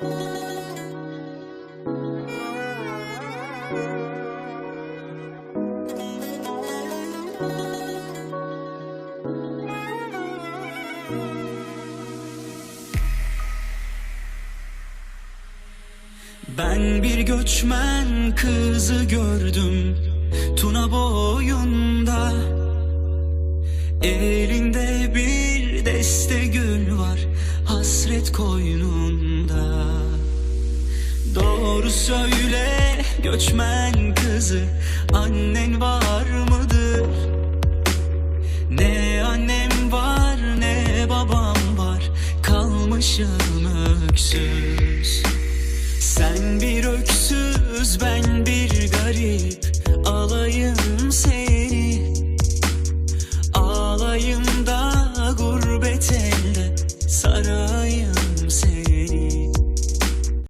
Ben bir göçmen kızı gördüm Tuna boyunda. Elinde bir deste gül var. Hasret koynunda Doğru söyle göçmen kızı. Annen var mıdır? Ne annem var ne babam var. Kalmışım öksüz. Sen bir öksüz ben bir garip. Alayım seni. Ağlayım da gurbet elde. Sarayım